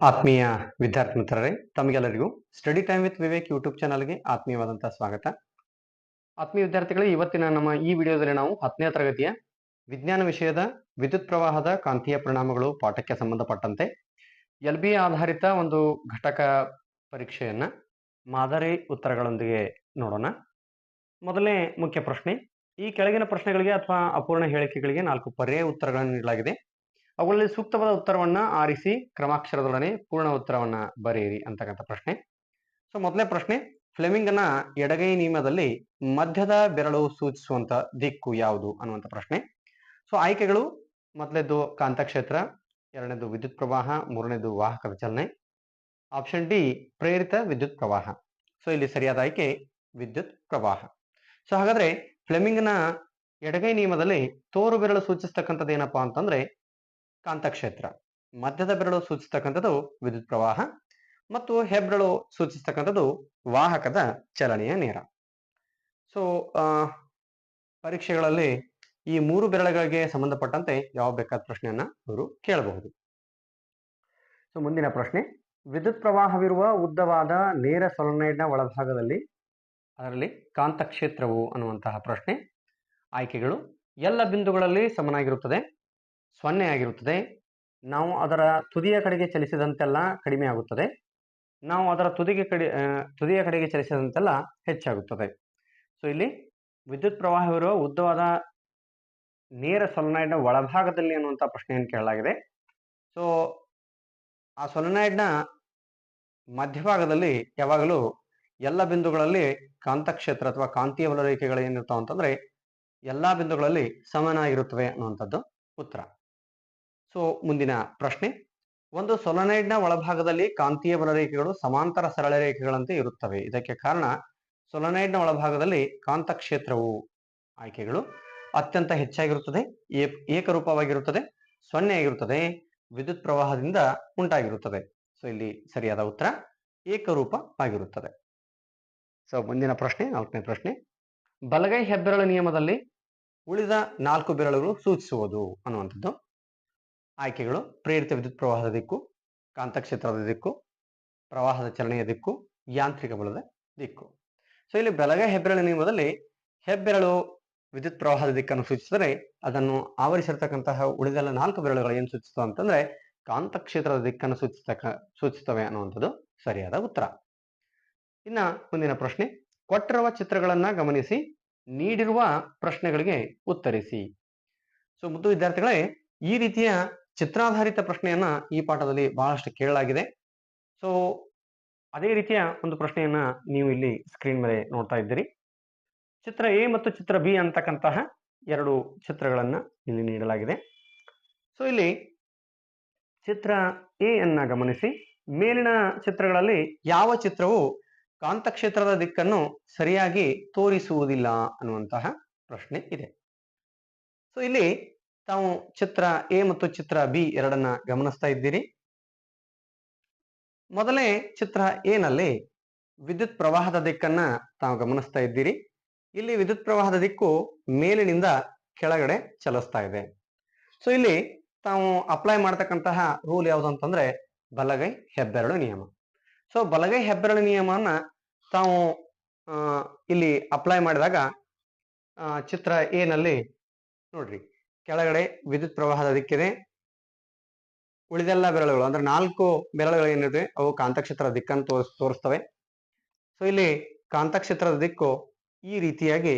ಆತ್ಮೀಯ ವಿದ್ಯಾರ್ಥಿ ಮಿತ್ರರೇ, ತಮಗೆಲ್ಲರಿಗೂ study time with Vivek YouTube ಚಾನಲ್ಗೆ ಆತ್ಮೀಯವಾದಂತಹ ಸ್ವಾಗತ. ಆತ್ಮೀಯ ವಿದ್ಯಾರ್ಥಿಗಳೇ, ಇವತ್ತಿನ ನಮ್ಮ ಈ ವಿಡಿಯೋದಲ್ಲಿ ನಾವು ಹತ್ತನೇ ತರಗತಿಯ ವಿಜ್ಞಾನ ವಿಷಯದ ವಿದ್ಯುತ್ ಪ್ರವಾಹದ ಕಾಂತೀಯ ಪರಿಣಾಮಗಳು ಪಾಠಕ್ಕೆ ಸಂಬಂಧಪಟ್ಟಂತೆ ಎಲ್ ಬಿ ಆಧಾರಿತ ಒಂದು ಘಟಕ ಪರೀಕ್ಷೆಯನ್ನ ಮಾದರಿ ಉತ್ತರಗಳೊಂದಿಗೆ ನೋಡೋಣ. ಮೊದಲನೇ ಮುಖ್ಯ ಪ್ರಶ್ನೆ, ಈ ಕೆಳಗಿನ ಪ್ರಶ್ನೆಗಳಿಗೆ ಅಥವಾ ಅಪೂರ್ಣ ಹೇಳಿಕೆಗಳಿಗೆ ನಾಲ್ಕು ಪರ್ಯಾಯ ಉತ್ತರಗಳನ್ನು ನೀಡಲಾಗಿದೆ. ಅವುಗಳಲ್ಲಿ ಸೂಕ್ತವಾದ ಉತ್ತರವನ್ನ ಆರಿಸಿ ಕ್ರಮಾಕ್ಷರದೊಡನೆ ಪೂರ್ಣ ಉತ್ತರವನ್ನ ಬರೆಯಿರಿ ಅಂತಕ್ಕಂಥ ಪ್ರಶ್ನೆ. ಸೊ ಮೊದಲನೇ ಪ್ರಶ್ನೆ, ಫ್ಲೆಮಿಂಗ್ನ ಎಡಗೈ ನಿಯಮದಲ್ಲಿ ಮಧ್ಯದ ಬೆರಳು ಸೂಚಿಸುವಂತ ದಿಕ್ಕು ಯಾವುದು ಅನ್ನುವಂಥ ಪ್ರಶ್ನೆ. ಸೊ ಆಯ್ಕೆಗಳು, ಮೊದಲನೇದು ಕಾಂತಕ್ಷೇತ್ರ, ಎರಡನೇದು ವಿದ್ಯುತ್ ಪ್ರವಾಹ, ಮೂರನೇದು ವಾಹಕದ ಚಲನೆ ಆಪ್ಷನ್ ಡಿ ಪ್ರೇರಿತ ವಿದ್ಯುತ್ ಪ್ರವಾಹ. ಸೊ ಇಲ್ಲಿ ಸರಿಯಾದ ಆಯ್ಕೆ, ವಿದ್ಯುತ್ ಪ್ರವಾಹ. ಸೊ ಹಾಗಾದ್ರೆ, ಫ್ಲೆಮಿಂಗ್ನ ಎಡಗೈ ನಿಯಮದಲ್ಲಿ ತೋರು ಬೆರಳು ಸೂಚಿಸ್ತಕ್ಕಂಥದ್ದು ಏನಪ್ಪಾ ಅಂತಂದ್ರೆ ಕಾಂತಕ್ಷೇತ್ರ. ಮಧ್ಯದ ಬೆರಳು ಸೂಚಿಸ್ತಕ್ಕಂಥದ್ದು ವಿದ್ಯುತ್ ಪ್ರವಾಹ ಮತ್ತು ಹೆಬ್ಬೆರಳು ಸೂಚಿಸ್ತಕ್ಕಂಥದ್ದು ವಾಹಕದ ಚಲನೆಯ ನೇರ. ಸೊ ಪರೀಕ್ಷೆಗಳಲ್ಲಿ ಈ ಮೂರು ಬೆರಳುಗಳಿಗೆ ಸಂಬಂಧಪಟ್ಟಂತೆ ಯಾವ ಬೇಕಾದ ಪ್ರಶ್ನೆಯನ್ನ ಅವರು ಕೇಳಬಹುದು? ಸೊ ಮುಂದಿನ ಪ್ರಶ್ನೆ. ವಿದ್ಯುತ್ ಪ್ರವಾಹವಿರುವ ಉದ್ದವಾದ ನೇರ ಸೊಲನೈಡ್ನ ಒಳಭಾಗದಲ್ಲಿ, ಅದರಲ್ಲಿ ಕಾಂತಕ್ಷೇತ್ರವು ಅನ್ನುವಂತಹ ಪ್ರಶ್ನೆ. ಆಯ್ಕೆಗಳು ಎಲ್ಲ ಬಿಂದುಗಳಲ್ಲಿ ಸಮನಾಗಿರುತ್ತದೆ. ಸೊನ್ನೆ ಆಗಿರುತ್ತದೆ. ನಾವು ಅದರ ತುದಿಯ ಕಡೆಗೆ ಚಲಿಸಿದಂತೆಲ್ಲ ಕಡಿಮೆ ಆಗುತ್ತದೆ. ನಾವು ಅದರ ತುದಿಗೆ ಕಡೆ ತುದಿಯ ಕಡೆಗೆ ಚಲಿಸಿದಂತೆಲ್ಲ ಹೆಚ್ಚಾಗುತ್ತದೆ. ಸೊ ಇಲ್ಲಿ ವಿದ್ಯುತ್ ಪ್ರವಾಹವಿರುವ ಉದ್ದವಾದ ನೇರ ಸೊಲನಾಯ್ಡ್ನ ಒಳಭಾಗದಲ್ಲಿ ಅನ್ನುವಂಥ ಪ್ರಶ್ನೆಯನ್ನು ಕೇಳಲಾಗಿದೆ. ಸೊ ಆ ಸೊಲನಾಯ್ಡ್ನ ಮಧ್ಯಭಾಗದಲ್ಲಿ ಯಾವಾಗಲೂ ಎಲ್ಲ ಬಿಂದುಗಳಲ್ಲಿ ಕಾಂತಕ್ಷೇತ್ರ ಅಥವಾ ಕಾಂತೀಯ ಬಲರೇಖೆಗಳು ಏನಿರ್ತಾವ ಅಂತಂದ್ರೆ ಎಲ್ಲಾ ಬಿಂದುಗಳಲ್ಲಿ ಸಮನಾಗಿರುತ್ತವೆ ಅನ್ನುವಂಥದ್ದು ಉತ್ತರ. ಸೊ ಮುಂದಿನ ಪ್ರಶ್ನೆ. ಒಂದು ಸೊಲನೈಡ್ನ ಒಳಭಾಗದಲ್ಲಿ ಕಾಂತೀಯ ಬಲರೇಖೆಗಳು ಸಮಾಂತರ ಸರಳ ರೇಖೆಗಳಂತೆ ಇರುತ್ತವೆ. ಇದಕ್ಕೆ ಕಾರಣ ಸೊಲನೈಡ್ನ ಒಳಭಾಗದಲ್ಲಿ ಕಾಂತಕ್ಷೇತ್ರವು ಆಯ್ಕೆಗಳು ಅತ್ಯಂತ ಹೆಚ್ಚಾಗಿರುತ್ತದೆ. ಏಕರೂಪವಾಗಿರುತ್ತದೆ. ಸೊನ್ನೆ ಆಗಿರುತ್ತದೆ. ವಿದ್ಯುತ್ ಪ್ರವಾಹದಿಂದ ಉಂಟಾಗಿರುತ್ತದೆ. ಸೊ ಇಲ್ಲಿ ಸರಿಯಾದ ಉತ್ತರ ಏಕರೂಪ ಆಗಿರುತ್ತದೆ ಸೊ ಮುಂದಿನ ಪ್ರಶ್ನೆ, ನಾಲ್ಕನೇ ಪ್ರಶ್ನೆ. ಬಲಗೈ ಹೆಬ್ಬೆರಳ ನಿಯಮದಲ್ಲಿ ಉಳಿದ ನಾಲ್ಕು ಬೆರಳುಗಳು ಸೂಚಿಸುವುದು ಅನ್ನುವಂಥದ್ದು. ಆಯ್ಕೆಗಳು ಪ್ರೇರಿತ ವಿದ್ಯುತ್ ಪ್ರವಾಹದ ದಿಕ್ಕು, ಕಾಂತಕ್ಷೇತ್ರದ ದಿಕ್ಕು, ಪ್ರವಾಹದ ಚಲನೆಯ ದಿಕ್ಕು, ಯಾಂತ್ರಿಕ ಬಲದ ದಿಕ್ಕು. ಸೊ ಇಲ್ಲಿ ಬಲಗೈ ಹೆಬ್ಬೆರಳು ನಿಯಮದಲ್ಲಿ ಹೆಬ್ಬೆರಳು ವಿದ್ಯುತ್ ಪ್ರವಾಹದ ದಿಕ್ಕನ್ನು ಸೂಚಿಸಿದರೆ ಅದನ್ನು ಆವರಿಸಿರ್ತಕ್ಕಂತಹ ಉಳಿದೆಲ್ಲ ನಾಲ್ಕು ಬೆರಳುಗಳು ಏನು ಸೂಚಿಸ್ತವೆ ಅಂತಂದ್ರೆ ಕಾಂತಕ್ಷೇತ್ರದ ದಿಕ್ಕನ್ನು ಸೂಚಿಸ್ತಕ್ಕ ಸೂಚಿಸ್ತವೆ ಅನ್ನುವಂಥದ್ದು ಸರಿಯಾದ ಉತ್ತರ. ಇನ್ನ ಮುಂದಿನ ಪ್ರಶ್ನೆ, ಕೊಟ್ಟಿರುವ ಚಿತ್ರಗಳನ್ನ ಗಮನಿಸಿ, ನೀಡಿರುವ ಪ್ರಶ್ನೆಗಳಿಗೆ ಉತ್ತರಿಸಿ. ಸೊ ಮುದ್ದು ವಿದ್ಯಾರ್ಥಿಗಳೇ, ಈ ರೀತಿಯ ಚಿತ್ರಾಧಾರಿತ ಪ್ರಶ್ನೆಯನ್ನ ಈ ಪಾಠದಲ್ಲಿ ಬಹಳಷ್ಟು ಕೇಳಲಾಗಿದೆ. ಸೊ ಅದೇ ರೀತಿಯ ಒಂದು ಪ್ರಶ್ನೆಯನ್ನ ನೀವು ಇಲ್ಲಿ ಸ್ಕ್ರೀನ್ ಮೇಲೆ ನೋಡ್ತಾ ಇದ್ದೀರಿ. ಚಿತ್ರ ಎ ಮತ್ತು ಚಿತ್ರ ಬಿ ಅಂತಕ್ಕಂತಹ ಎರಡು ಚಿತ್ರಗಳನ್ನ ಇಲ್ಲಿ ನೀಡಲಾಗಿದೆ. ಸೊ ಇಲ್ಲಿ ಚಿತ್ರ ಎ ಅನ್ನ ಗಮನಿಸಿ. ಮೇಲಿನ ಚಿತ್ರಗಳಲ್ಲಿ ಯಾವ ಚಿತ್ರವು ಕಾಂತಕ್ಷೇತ್ರದ ದಿಕ್ಕನ್ನು ಸರಿಯಾಗಿ ತೋರಿಸುವುದಿಲ್ಲ ಅನ್ನುವಂತಹ ಪ್ರಶ್ನೆ ಇದೆ. ಸೊ ಇಲ್ಲಿ ತಾವು ಚಿತ್ರ ಎ ಮತ್ತು ಚಿತ್ರ ಬಿ ಎರಡನ್ನ ಗಮನಿಸ್ತಾ ಇದ್ದೀರಿ. ಮೊದಲೇ ಚಿತ್ರ ಎ ನಲ್ಲಿ ವಿದ್ಯುತ್ ಪ್ರವಾಹದ ದಿಕ್ಕನ್ನ ತಾವು ಗಮನಿಸ್ತಾ ಇದ್ದೀರಿ. ಇಲ್ಲಿ ವಿದ್ಯುತ್ ಪ್ರವಾಹದ ದಿಕ್ಕು ಮೇಲಿನಿಂದ ಕೆಳಗಡೆ ಚಲಿಸ್ತಾ ಇದೆ. ಸೊ ಇಲ್ಲಿ ತಾವು ಅಪ್ಲೈ ಮಾಡ್ತಕ್ಕಂತಹ ರೂಲ್ ಯಾವುದು ಅಂತಂದ್ರೆ ಬಲಗೈ ಹೆಬ್ಬೆರಳು ನಿಯಮ. ಸೊ ಬಲಗೈ ಹೆಬ್ಬೆರಳು ನಿಯಮವನ್ನ ತಾವು ಇಲ್ಲಿ ಅಪ್ಲೈ ಮಾಡಿದಾಗ ಚಿತ್ರ ಎ ನಲ್ಲಿ ನೋಡ್ರಿ. ಕೆಳಗಡೆ ವಿದ್ಯುತ್ ಪ್ರವಾಹದ ದಿಕ್ಕಿದೆ. ಉಳಿದೆಲ್ಲ ಬೆರಳುಗಳು ಅಂದ್ರೆ ನಾಲ್ಕು ಬೆರಳುಗಳು ಏನಿದೆ ಅವು ಕಾಂತಕ್ಷೇತ್ರದ ದಿಕ್ಕನ್ನು ತೋರಿಸ್ ತೋರಿಸ್ತವೆ. ಸೊ ಇಲ್ಲಿ ಕಾಂತಕ್ಷೇತ್ರದ ದಿಕ್ಕು ಈ ರೀತಿಯಾಗಿ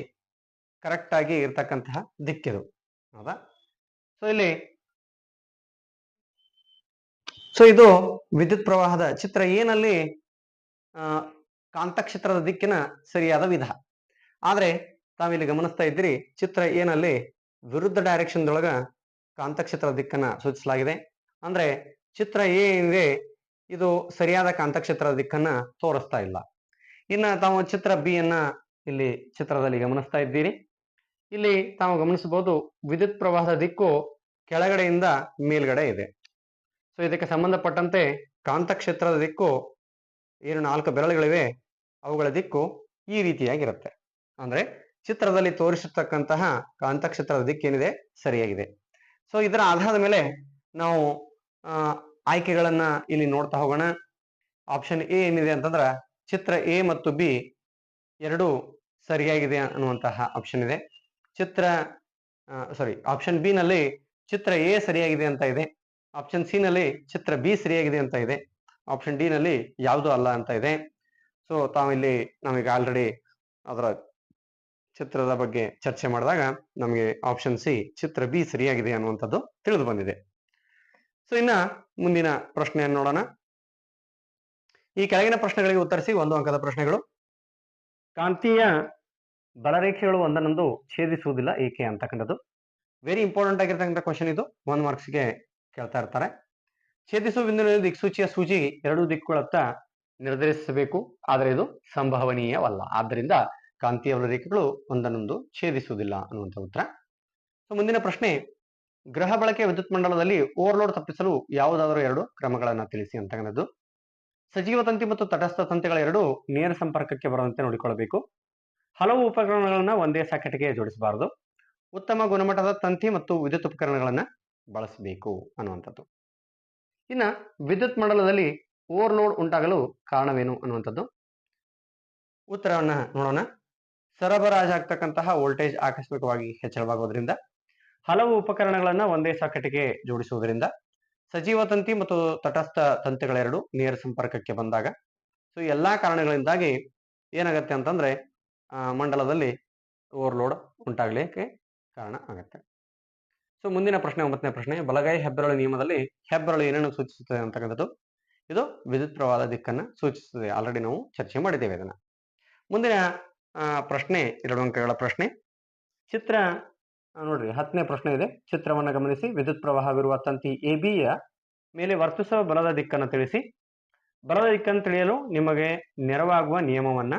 ಕರೆಕ್ಟ್ ಆಗಿ ಇರ್ತಕ್ಕಂತಹ ದಿಕ್ಕಿದು. ಹೌದಾ? ಸೊ ಇಲ್ಲಿ ಸೊ ಇದು ವಿದ್ಯುತ್ ಪ್ರವಾಹದ ಚಿತ್ರ ಏನಲ್ಲಿ ಆ, ಕಾಂತಕ್ಷೇತ್ರದ ದಿಕ್ಕಿನ ಸರಿಯಾದ ವಿಧ. ಆದ್ರೆ ತಾವಿಲ್ಲಿ ಗಮನಿಸ್ತಾ ಇದ್ರಿ ಚಿತ್ರ ಏನಲ್ಲಿ ವಿರುದ್ಧ ಡೈರೆಕ್ಷನ್ ದೊಳಗ ಕಾಂತಕ್ಷೇತ್ರದ ದಿಕ್ಕನ್ನ ಸೂಚಿಸಲಾಗಿದೆ. ಅಂದ್ರೆ ಚಿತ್ರ ಏನಿದೆ ಇದು ಸರಿಯಾದ ಕಾಂತಕ್ಷೇತ್ರ ದಿಕ್ಕನ್ನ ತೋರಿಸ್ತಾ ಇಲ್ಲ. ಇನ್ನ ತಾವು ಚಿತ್ರ ಬಿ ಅನ್ನ ಇಲ್ಲಿ ಚಿತ್ರದಲ್ಲಿ ಗಮನಿಸ್ತಾ ಇದ್ದೀರಿ. ಇಲ್ಲಿ ತಾವು ಗಮನಿಸಬಹುದು ವಿದ್ಯುತ್ ಪ್ರವಾಹದ ದಿಕ್ಕು ಕೆಳಗಡೆಯಿಂದ ಮೇಲ್ಗಡೆ ಇದೆ. ಸೊ ಇದಕ್ಕೆ ಸಂಬಂಧಪಟ್ಟಂತೆ ಕಾಂತಕ್ಷೇತ್ರದ ದಿಕ್ಕು ಏನು ನಾಲ್ಕು ಬೆರಳುಗಳಿವೆ, ಅವುಗಳ ದಿಕ್ಕು ಈ ರೀತಿಯಾಗಿರುತ್ತೆ. ಅಂದ್ರೆ ಚಿತ್ರದಲ್ಲಿ ತೋರಿಸತಕ್ಕಂತಹ ಕಾಂತಕ್ಷೇತ್ರದ ದಿಕ್ಕೇನಿದೆ ಸರಿಯಾಗಿದೆ. ಸೊ ಇದರ ಆಧಾರದ ಮೇಲೆ ನಾವು ಆಯ್ಕೆಗಳನ್ನ ಇಲ್ಲಿ ನೋಡ್ತಾ ಹೋಗೋಣ. ಆಪ್ಷನ್ ಎ ಏನಿದೆ ಅಂತಂದ್ರ, ಚಿತ್ರ ಎ ಮತ್ತು ಬಿ ಎರಡು ಸರಿಯಾಗಿದೆ ಅನ್ನುವಂತಹ ಆಪ್ಷನ್ ಇದೆ. ಚಿತ್ರ ಸಾರಿ ಆಪ್ಷನ್ ಬಿ ನಲ್ಲಿ ಚಿತ್ರ ಎ ಸರಿಯಾಗಿದೆ ಅಂತ ಇದೆ. ಆಪ್ಷನ್ ಸಿ ನಲ್ಲಿ ಚಿತ್ರ ಬಿ ಸರಿಯಾಗಿದೆ ಅಂತ ಇದೆ. ಆಪ್ಷನ್ ಡಿ ನಲ್ಲಿ ಯಾವುದು ಅಲ್ಲ ಅಂತ ಇದೆ. ಸೊ ತಾವಿಲ್ಲಿ ನಾವೀಗ ಆಲ್ರೆಡಿ ಅದರ ಚಿತ್ರದ ಬಗ್ಗೆ ಚರ್ಚೆ ಮಾಡಿದಾಗ ನಮಗೆ ಆಪ್ಷನ್ ಸಿ ಚಿತ್ರ ಬಿ ಸರಿಯಾಗಿದೆ ಅನ್ನುವಂಥದ್ದು ತಿಳಿದು ಬಂದಿದೆ. ಸೊ ಇನ್ನ ಮುಂದಿನ ಪ್ರಶ್ನೆಯನ್ನು ನೋಡೋಣ. ಈ ಕೆಳಗಿನ ಪ್ರಶ್ನೆಗಳಿಗೆ ಉತ್ತರಿಸಿ ಒಂದು ಅಂಕದ ಪ್ರಶ್ನೆಗಳು. ಕಾಂತೀಯ ಬಲರೇಖೆಗಳು ಒಂದನ್ನೊಂದು ಛೇದಿಸುವುದಿಲ್ಲ ಏಕೆ ಅಂತಕ್ಕಂಥದ್ದು. ವೆರಿ ಇಂಪಾರ್ಟೆಂಟ್ ಆಗಿರ್ತಕ್ಕಂಥ ಕ್ವಶನ್ ಇದು. ಒನ್ ಮಾರ್ಕ್ಸ್ಗೆ ಕೇಳ್ತಾ ಇರ್ತಾರೆ. ಛೇದಿಸುವ ಬಿಂದುವಿನ ದಿಕ್ಸೂಚಿಯ ಸೂಚಿ ಎರಡು ದಿಕ್ಕುಗಳತ್ತ ನಿರ್ಧರಿಸಬೇಕು. ಆದರೆ ಇದು ಸಂಭವನೀಯವಲ್ಲ. ಆದ್ದರಿಂದ ಕಾಂತೀಯ ರೇಖೆಗಳು ಒಂದನ್ನೊಂದು ಛೇದಿಸುವುದಿಲ್ಲ ಅನ್ನುವಂಥ ಉತ್ತರ. ಸೊ ಮುಂದಿನ ಪ್ರಶ್ನೆ, ಗ್ರಹ ಬಳಕೆ ವಿದ್ಯುತ್ ಮಂಡಲದಲ್ಲಿ ಓವರ್ಲೋಡ್ ತಪ್ಪಿಸಲು ಯಾವುದಾದರೂ ಎರಡು ಕ್ರಮಗಳನ್ನು ತಿಳಿಸಿ ಅಂತಕ್ಕಂಥದ್ದು ಸಜೀವ ತಂತಿ ಮತ್ತು ತಟಸ್ಥ ತಂತಿಗಳ ಎರಡು ನೇರ ಸಂಪರ್ಕಕ್ಕೆ ಬರುವಂತೆ ನೋಡಿಕೊಳ್ಳಬೇಕು. ಹಲವು ಉಪಕರಣಗಳನ್ನು ಒಂದೇ ಸಾಕೆಟ್ಗೆ ಜೋಡಿಸಬಾರದು. ಉತ್ತಮ ಗುಣಮಟ್ಟದ ತಂತಿ ಮತ್ತು ವಿದ್ಯುತ್ ಉಪಕರಣಗಳನ್ನು ಬಳಸಬೇಕು ಅನ್ನುವಂಥದ್ದು. ಇನ್ನ ವಿದ್ಯುತ್ ಮಂಡಲದಲ್ಲಿ ಓವರ್ಲೋಡ್ ಉಂಟಾಗಲು ಕಾರಣವೇನು ಅನ್ನುವಂಥದ್ದು? ಉತ್ತರವನ್ನ ನೋಡೋಣ. ಸರಬರಾಜಾಗ್ತಕ್ಕಂತಹ ವೋಲ್ಟೇಜ್ ಆಕಸ್ಮಿಕವಾಗಿ ಹೆಚ್ಚಳವಾಗೋದ್ರಿಂದ ಹಲವು ಉಪಕರಣಗಳನ್ನ ಒಂದೇ ಸಾಕಟಿಗೆ ಜೋಡಿಸುವುದರಿಂದ, ಸಜೀವ ತಂತಿ ಮತ್ತು ತಟಸ್ಥ ತಂತಿಗಳೆರಡು ನೇರ ಸಂಪರ್ಕಕ್ಕೆ ಬಂದಾಗ ಸೊ ಎಲ್ಲಾ ಕಾರಣಗಳಿಂದಾಗಿ ಏನಾಗತ್ತೆ ಅಂತಂದ್ರೆ ಮಂಡಲದಲ್ಲಿ ಓವರ್ಲೋಡ್ ಉಂಟಾಗಲಿಕ್ಕೆ ಕಾರಣ ಆಗತ್ತೆ. ಸೊ ಮುಂದಿನ ಪ್ರಶ್ನೆ, ಒಂಬತ್ತನೇ ಪ್ರಶ್ನೆ, ಬಲಗೈ ಹೆಬ್ಬೆರಳು ನಿಯಮದಲ್ಲಿ ಹೆಬ್ಬೆರಳು ಏನನ್ನು ಸೂಚಿಸುತ್ತದೆ ಅಂತಕ್ಕಂಥದ್ದು? ಇದು ವಿದ್ಯುತ್ ಪ್ರವಾಹದ ದಿಕ್ಕನ್ನ ಸೂಚಿಸುತ್ತದೆ. ಆಲ್ರೆಡಿ ನಾವು ಚರ್ಚೆ ಮಾಡಿದ್ದೇವೆ ಇದನ್ನ. ಮುಂದಿನ ಪ್ರಶ್ನೆ, ಎರಡು ಅಂಕಗಳ ಪ್ರಶ್ನೆ. ಚಿತ್ರ ನೋಡ್ರಿ, ಹತ್ತನೇ ಪ್ರಶ್ನೆ ಇದೆ. ಚಿತ್ರವನ್ನು ಗಮನಿಸಿ. ವಿದ್ಯುತ್ ಪ್ರವಾಹವಿರುವ ತಂತಿ ಎ ಬಿಯ ಮೇಲೆ ವರ್ತಿಸುವ ಬಲದ ದಿಕ್ಕನ್ನು ತಿಳಿಸಿ. ಬಲದ ದಿಕ್ಕನ್ನು ತಿಳಿಯಲು ನಿಮಗೆ ನೆರವಾಗುವ ನಿಯಮವನ್ನ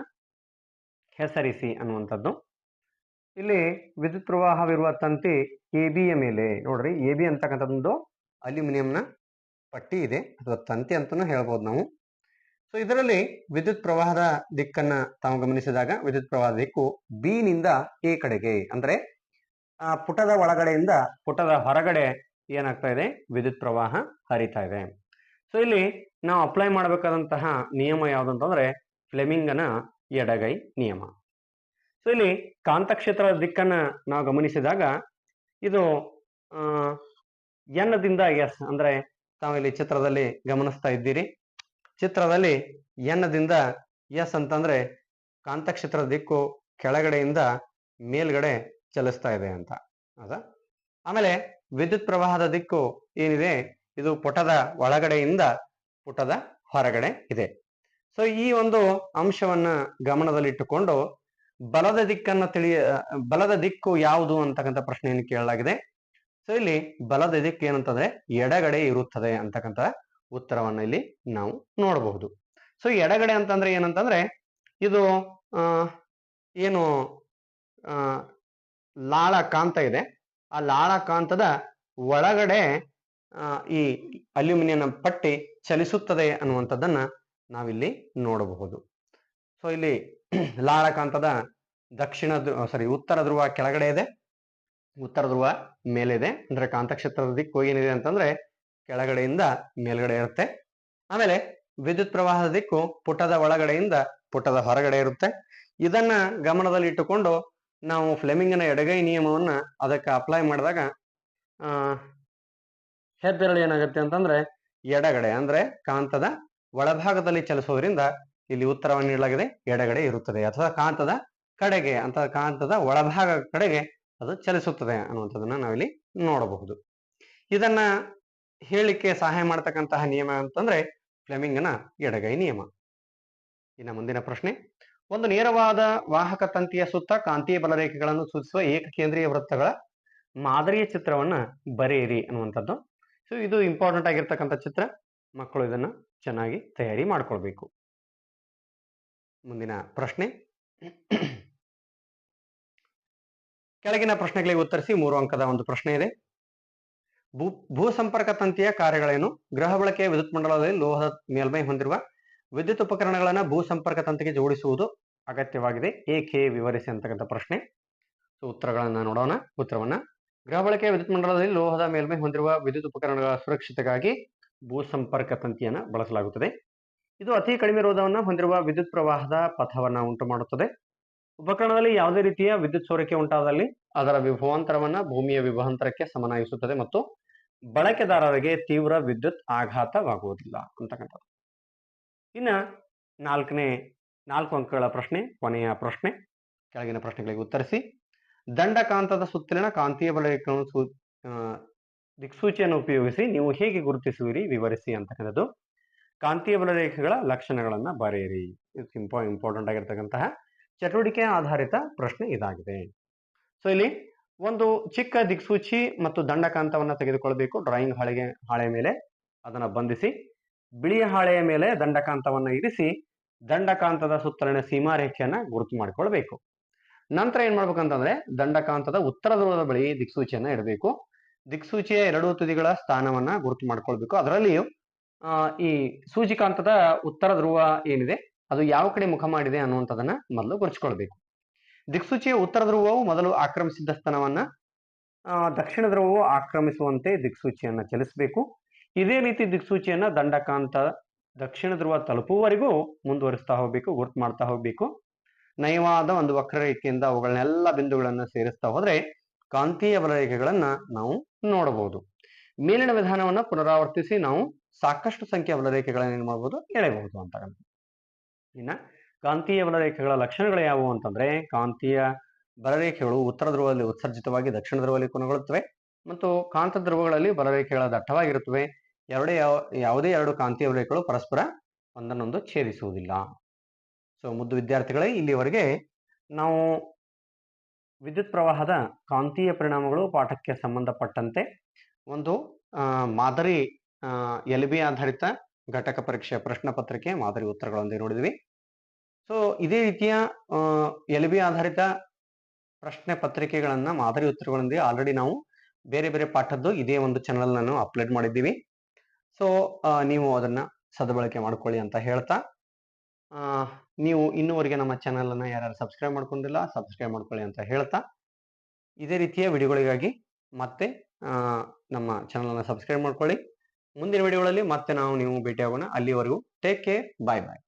ಹೆಸರಿಸಿ ಅನ್ನುವಂಥದ್ದು. ಇಲ್ಲಿ ವಿದ್ಯುತ್ ಪ್ರವಾಹವಿರುವ ತಂತಿ ಎ ಬಿಯ ಮೇಲೆ, ನೋಡ್ರಿ ಎ ಬಿ ಅಂತಕ್ಕಂಥದ್ದು ಅಲ್ಯೂಮಿನಿಯಂನ ಪಟ್ಟಿ ಇದೆ. ಅಥವಾ ತಂತಿ ಅಂತಲೂ ಹೇಳ್ಬೋದು ನಾವು. ಸೊ ಇದರಲ್ಲಿ ವಿದ್ಯುತ್ ಪ್ರವಾಹದ ದಿಕ್ಕನ್ನ ತಾವು ಗಮನಿಸಿದಾಗ ವಿದ್ಯುತ್ ಪ್ರವಾಹದ ದಿಕ್ಕು ಬಿ ನಿಂದ ಎ ಕಡೆಗೆ. ಅಂದ್ರೆ, ಆ ಪುಟದ ಒಳಗಡೆಯಿಂದ ಪುಟದ ಹೊರಗಡೆ ಏನಾಗ್ತಾ ಇದೆ? ವಿದ್ಯುತ್ ಪ್ರವಾಹ ಹರಿತಾ ಇದೆ. ಸೊ ಇಲ್ಲಿ ನಾವು ಅಪ್ಲೈ ಮಾಡಬೇಕಾದಂತಹ ನಿಯಮ ಯಾವುದು ಅಂತಂದ್ರೆ ಫ್ಲೆಮಿಂಗನ ಎಡಗೈ ನಿಯಮ. ಸೊ ಇಲ್ಲಿ ಕಾಂತಕ್ಷೇತ್ರದ ದಿಕ್ಕನ್ನ ನಾವು ಗಮನಿಸಿದಾಗ, ಇದು ಎನ್ನದಿಂದ ಎನ್ ದಿಂದ ಎಸ್, ಅಂದ್ರೆ ತಾವಿಲ್ಲಿ ಚಿತ್ರದಲ್ಲಿ ಗಮನಿಸ್ತಾ ಇದ್ದೀರಿ. ಚಿತ್ರದಲ್ಲಿ ಎನ್ನದಿಂದ ಎಸ್ ಅಂತಂದ್ರೆ ಕಾಂತಕ್ಷೇತ್ರದ ದಿಕ್ಕು ಕೆಳಗಡೆಯಿಂದ ಮೇಲ್ಗಡೆ ಚಲಿಸ್ತಾ ಇದೆ ಅಂತ. ಅದ? ಆಮೇಲೆ ವಿದ್ಯುತ್ ಪ್ರವಾಹದ ದಿಕ್ಕು ಏನಿದೆ? ಇದು ಪುಟದ ಒಳಗಡೆಯಿಂದ ಪುಟದ ಹೊರಗಡೆ ಇದೆ. ಸೊ ಈ ಒಂದು ಅಂಶವನ್ನ ಗಮನದಲ್ಲಿಟ್ಟುಕೊಂಡು ಬಲದ ದಿಕ್ಕನ್ನ ತಿಳಿಯ, ಬಲದ ದಿಕ್ಕು ಯಾವುದು ಅಂತಕ್ಕಂಥ ಪ್ರಶ್ನೆಯನ್ನು ಕೇಳಲಾಗಿದೆ. ಸೊ ಇಲ್ಲಿ ಬಲದ ದಿಕ್ಕು ಏನಂತಂದ್ರೆ ಎಡಗಡೆ ಇರುತ್ತದೆ ಅಂತಕ್ಕಂಥ ಉತ್ತರವನ್ನ ಇಲ್ಲಿ ನಾವು ನೋಡಬಹುದು. ಸೊ ಎಡಗಡೆ ಅಂತಂದ್ರೆ ಏನಂತಂದ್ರೆ, ಇದು ಏನು ಲಾಳ ಕಾಂತ ಇದೆ. ಆ ಲಾಳ ಕಾಂತದ ಒಳಗಡೆ ಈ ಅಲ್ಯೂಮಿನಿಯಂ ಪಟ್ಟಿ ಚಲಿಸುತ್ತದೆ ಅನ್ನುವಂಥದ್ದನ್ನ ನಾವಿಲ್ಲಿ ನೋಡಬಹುದು. ಸೊ ಇಲ್ಲಿ ಲಾಳ ಕಾಂತದ ದಕ್ಷಿಣ ಸಾರಿ ಉತ್ತರ ಧ್ರುವ ಕೆಳಗಡೆ ಇದೆ. ಉತ್ತರ ಧ್ರುವ ಮೇಲಿದೆ. ಅಂದ್ರೆ ಕಾಂತಕ್ಷೇತ್ರದ ದಿಕ್ಕು ಏನಿದೆ ಅಂತಂದ್ರೆ ಕೆಳಗಡೆಯಿಂದ ಮೇಲ್ಗಡೆ ಇರುತ್ತೆ. ಆಮೇಲೆ ವಿದ್ಯುತ್ ಪ್ರವಾಹದ ದಿಕ್ಕು ಪುಟದ ಒಳಗಡೆಯಿಂದ ಪುಟದ ಹೊರಗಡೆ ಇರುತ್ತೆ. ಇದನ್ನ ಗಮನದಲ್ಲಿ ಇಟ್ಟುಕೊಂಡು ನಾವು ಫ್ಲೆಮಿಂಗನ ಎಡಗೈ ನಿಯಮವನ್ನ ಅದಕ್ಕೆ ಅಪ್ಲೈ ಮಾಡಿದಾಗ ಹೆಬ್ಬೆರಳು ಏನಾಗುತ್ತೆ ಅಂತಂದ್ರೆ ಎಡಗಡೆ ಅಂದ್ರೆ ಕಾಂತದ ಒಳಭಾಗದಲ್ಲಿ ಚಲಿಸುವುದರಿಂದ ಇಲ್ಲಿ ಉತ್ತರವನ್ನು ನೀಡಲಾಗಿದೆ, ಎಡಗಡೆ ಇರುತ್ತದೆ. ಅಥವಾ ಕಾಂತದ ಕಡೆಗೆ, ಅಂತ ಕಾಂತದ ಒಳಭಾಗ ಕಡೆಗೆ ಅದು ಚಲಿಸುತ್ತದೆ ಅನ್ನುವಂಥದ್ದನ್ನ ನಾವಿಲ್ಲಿ ನೋಡಬಹುದು. ಇದನ್ನ ಹೇಳಿಕ್ಕೆ ಸಹಾಯ ಮಾಡ್ತಕ್ಕಂತಹ ನಿಯಮ ಅಂತಂದ್ರೆ ಫ್ಲೆಮಿಂಗನ ಎಡಗೈ ನಿಯಮ. ಇನ್ನು ಮುಂದಿನ ಪ್ರಶ್ನೆ, ಒಂದು ನೇರವಾದ ವಾಹಕ ತಂತಿಯ ಸುತ್ತ ಕಾಂತೀಯ ಬಲರೇಖೆಗಳನ್ನು ಸೂಚಿಸುವ ಏಕಕೇಂದ್ರೀಯ ವೃತ್ತಗಳ ಮಾದರಿಯ ಚಿತ್ರವನ್ನ ಬರೆಯಿರಿ ಅನ್ನುವಂಥದ್ದು. ಸೊ ಇದು ಇಂಪಾರ್ಟೆಂಟ್ ಆಗಿರ್ತಕ್ಕಂಥ ಚಿತ್ರ. ಮಕ್ಕಳು ಇದನ್ನ ಚೆನ್ನಾಗಿ ತಯಾರಿ ಮಾಡ್ಕೊಳ್ಬೇಕು. ಮುಂದಿನ ಪ್ರಶ್ನೆ. ಕೆಳಗಿನ ಪ್ರಶ್ನೆಗಳಿಗೆ ಉತ್ತರಿಸಿ ಮೂರು ಅಂಕದ ಒಂದು ಪ್ರಶ್ನೆ ಇದೆ. ಭೂ ಭೂ ಸಂಪರ್ಕ ತಂತಿಯ ಕಾರ್ಯಗಳೇನು? ಗೃಹ ಬಳಕೆಯ ವಿದ್ಯುತ್ ಮಂಡಲದಲ್ಲಿ ಲೋಹದ ಮೇಲ್ಮೈ ಹೊಂದಿರುವ ವಿದ್ಯುತ್ ಉಪಕರಣಗಳನ್ನು ಭೂ ಸಂಪರ್ಕ ತಂತಿಗೆ ಜೋಡಿಸುವುದು ಅಗತ್ಯವಾಗಿದೆ. ಏಕೆ ವಿವರಿಸಿ ಅಂತಕ್ಕಂಥ ಪ್ರಶ್ನೆ. ಸೊ ಉತ್ತರಗಳನ್ನು ನೋಡೋಣ. ಉತ್ತರವನ್ನ, ಗೃಹ ಬಳಕೆಯ ವಿದ್ಯುತ್ ಮಂಡಲದಲ್ಲಿ ಲೋಹದ ಮೇಲ್ಮೈ ಹೊಂದಿರುವ ವಿದ್ಯುತ್ ಉಪಕರಣಗಳ ಸುರಕ್ಷತೆಗಾಗಿ ಭೂ ಸಂಪರ್ಕ ತಂತಿಯನ್ನು ಬಳಸಲಾಗುತ್ತದೆ. ಇದು ಅತಿ ಕಡಿಮೆ ರೋಧವನ್ನು ಹೊಂದಿರುವ ವಿದ್ಯುತ್ ಪ್ರವಾಹದ ಪಥವನ್ನು ಉಂಟು ಮಾಡುತ್ತದೆ ಉಪಕರಣದಲ್ಲಿ ಯಾವುದೇ ರೀತಿಯ ವಿದ್ಯುತ್ ಸೋರಿಕೆ ಉಂಟಾದಲ್ಲಿ ಅದರ ವಿಭವಾಂತರವನ್ನ ಭೂಮಿಯ ವಿಭವಾಂತರಕ್ಕೆ ಸಮನಾಗಿಸುತ್ತದೆ ಮತ್ತು ಬಳಕೆದಾರರಿಗೆ ತೀವ್ರ ವಿದ್ಯುತ್ ಆಘಾತವಾಗುವುದಿಲ್ಲ ಅಂತಕ್ಕಂಥದ್ದು. ಇನ್ನ ನಾಲ್ಕನೇ, ನಾಲ್ಕು ಅಂಕಗಳ ಪ್ರಶ್ನೆ, ಕೊನೆಯ ಪ್ರಶ್ನೆ, ಕೆಳಗಿನ ಪ್ರಶ್ನೆಗಳಿಗೆ ಉತ್ತರಿಸಿ. ದಂಡಕಾಂತದ ಸುತ್ತಲಿನ ಕಾಂತೀಯ ಬಲ ಸೂ ದಿಕ್ಸೂಚಿಯನ್ನು ಉಪಯೋಗಿಸಿ ನೀವು ಹೇಗೆ ಗುರುತಿಸುವಿರಿ ವಿವರಿಸಿ ಅಂತಕ್ಕಂಥದ್ದು ಕಾಂತೀಯ ಬಲರೇಖೆಗಳ ಲಕ್ಷಣಗಳನ್ನ ಬರೆಯಿರಿ. ಇಂಪಾ ಇಂಪಾರ್ಟೆಂಟ್ ಆಗಿರ್ತಕ್ಕಂತಹ ಚಟುವಟಿಕೆ ಆಧಾರಿತ ಪ್ರಶ್ನೆ ಇದಾಗಿದೆ. ಸೊ ಇಲ್ಲಿ ಒಂದು ಚಿಕ್ಕ ದಿಕ್ಸೂಚಿ ಮತ್ತು ದಂಡಕಾಂತವನ್ನು ತೆಗೆದುಕೊಳ್ಬೇಕು. ಡ್ರಾಯಿಂಗ್ ಹಾಳೆಗೆ, ಹಾಳೆ ಮೇಲೆ ಅದನ್ನ ಬಂಧಿಸಿ, ಬಿಳಿಯ ಹಾಳೆಯ ಮೇಲೆ ದಂಡಕಾಂತವನ್ನು ಇರಿಸಿ, ದಂಡಕಾಂತದ ಸುತ್ತಲಿನ ಸೀಮಾರೇಖೆಯನ್ನು ಗುರುತು ಮಾಡಿಕೊಳ್ಬೇಕು. ನಂತರ ಏನ್ ಮಾಡ್ಬೇಕಂತಂದ್ರೆ, ದಂಡಕಾಂತದ ಉತ್ತರ ಧ್ರುವದ ಬಳಿ ದಿಕ್ಸೂಚಿಯನ್ನ ಇಡಬೇಕು. ದಿಕ್ಸೂಚಿಯ ಎರಡೂ ತುದಿಗಳ ಸ್ಥಾನವನ್ನ ಗುರುತು ಮಾಡ್ಕೊಳ್ಬೇಕು. ಅದರಲ್ಲಿಯೂ ಈ ಸೂಚಿಕಾಂತದ ಉತ್ತರ ಧ್ರುವ ಏನಿದೆ? ಅದು ಯಾವ ಕಡೆ ಮುಖ ಮಾಡಿದೆ ಅನ್ನುವಂಥದ್ದನ್ನ ಮೊದಲು ಗುರುತಿಸ್ಕೊಳ್ಬೇಕು. ದಿಕ್ಸೂಚಿಯ ಉತ್ತರ ಧ್ರುವವು ಮೊದಲು ಆಕ್ರಮಿಸಿದ್ದ ಸ್ಥಾನವನ್ನ ದಕ್ಷಿಣ ಧ್ರುವವು ಆಕ್ರಮಿಸುವಂತೆ ದಿಕ್ಸೂಚಿಯನ್ನ ಚಲಿಸಬೇಕು. ಇದೇ ರೀತಿ ದಿಕ್ಸೂಚಿಯನ್ನ ದಂಡಕಾಂತ ದಕ್ಷಿಣ ಧ್ರುವ ತಲುಪುವವರೆಗೂ ಮುಂದುವರಿಸ್ತಾ ಹೋಗ್ಬೇಕು, ಗುರುತು ಮಾಡ್ತಾ ಹೋಗ್ಬೇಕು. ನಯವಾದ ಒಂದು ವಕ್ರರೇಖೆಯಿಂದ ಅವುಗಳನ್ನೆಲ್ಲ ಬಿಂದುಗಳನ್ನ ಸೇರಿಸ್ತಾ ಹೋದ್ರೆ ಕಾಂತೀಯ ಬಲರೇಖೆಗಳನ್ನ ನಾವು ನೋಡಬಹುದು. ಮೇಲಿನ ವಿಧಾನವನ್ನ ಪುನರಾವರ್ತಿಸಿ ನಾವು ಸಾಕಷ್ಟು ಸಂಖ್ಯೆಯ ಬಲರೇಖೆಗಳನ್ನು ಏನ್ ಮಾಡಬಹುದು ಎಳೆಯಬಹುದು ಅಂತ ಇನ್ನ ಕಾಂತೀಯ ಬಲರೇಖೆಗಳ ಲಕ್ಷಣಗಳು ಯಾವುವು ಅಂತಂದ್ರೆ ಕಾಂತೀಯ ಬಲರೇಖೆಗಳು ಉತ್ತರ ಧ್ರುವದಲ್ಲಿ ಉತ್ಸರ್ಜಿತವಾಗಿ ದಕ್ಷಿಣ ಧ್ರುವದಲ್ಲಿ ಕೊನೆಗೊಳ್ಳುತ್ತವೆ ಮತ್ತು ಕಾಂತ ಧ್ರುವಗಳಲ್ಲಿ ಬಲರೇಖೆಗಳ ದಟ್ಟವಾಗಿರುತ್ತವೆ. ಎರಡೇ ಯಾವ, ಯಾವುದೇ ಎರಡು ಕಾಂತೀಯ ಬಲರೇಖೆಗಳು ಪರಸ್ಪರ ಒಂದನ್ನೊಂದು ಛೇದಿಸುವುದಿಲ್ಲ. ಸೊ ಮುದ್ದು ವಿದ್ಯಾರ್ಥಿಗಳೇ, ಇಲ್ಲಿವರೆಗೆ ನಾವು ವಿದ್ಯುತ್ ಪ್ರವಾಹದ ಕಾಂತೀಯ ಪರಿಣಾಮಗಳು ಪಾಠಕ್ಕೆ ಸಂಬಂಧಪಟ್ಟಂತೆ ಒಂದು ಮಾದರಿ ಎಲ್ ಬಿ ಆಧಾರಿತ ಘಟಕ ಪರೀಕ್ಷೆ ಪ್ರಶ್ನೆ ಪತ್ರಿಕೆ ಮಾದರಿ ಉತ್ತರಗಳೊಂದಿಗೆ ನೋಡಿದ್ವಿ. ಸೊ ಇದೇ ರೀತಿಯ ಎಲ್ ಬಿ ಆಧಾರಿತ ಪ್ರಶ್ನೆ ಪತ್ರಿಕೆಗಳನ್ನ, ಮಾದರಿ ಉತ್ತರಗಳೊಂದಿಗೆ ಆಲ್ರೆಡಿ ನಾವು ಬೇರೆ ಬೇರೆ ಪಾಠದ್ದು ಇದೇ ಒಂದು ಚಾನಲ್ ನಾನು ಅಪ್ಲೋಡ್ ಮಾಡಿದ್ದೀವಿ. ಸೊ ನೀವು ಅದನ್ನ ಸದ್ಬಳಕೆ ಮಾಡ್ಕೊಳ್ಳಿ ಅಂತ ಹೇಳ್ತಾ ನೀವು ಇನ್ನುವರೆಗೆ ನಮ್ಮ ಚಾನಲ್ ಅನ್ನ ಯಾರು ಸಬ್ಸ್ಕ್ರೈಬ್ ಮಾಡ್ಕೊಂಡಿಲ್ಲ ಸಬ್ಸ್ಕ್ರೈಬ್ ಮಾಡ್ಕೊಳ್ಳಿ ಅಂತ ಹೇಳ್ತಾ, ಇದೇ ರೀತಿಯ ವಿಡಿಯೋಗಳಿಗಾಗಿ ಮತ್ತೆ ನಮ್ಮ ಚಾನಲ್ ಅನ್ನ ಸಬ್ಸ್ಕ್ರೈಬ್ ಮಾಡ್ಕೊಳ್ಳಿ. ಮುಂದಿನ ವಿಡಿಯೋಗಳಲ್ಲಿ ಮತ್ತೆ ನಾವು ನೀವು ಭೇಟಿಯಾಗೋಣ. ಅಲ್ಲಿವರೆಗೂ ಟೇಕ್ ಕೇರ್ ಬಾಯ್ ಬಾಯ್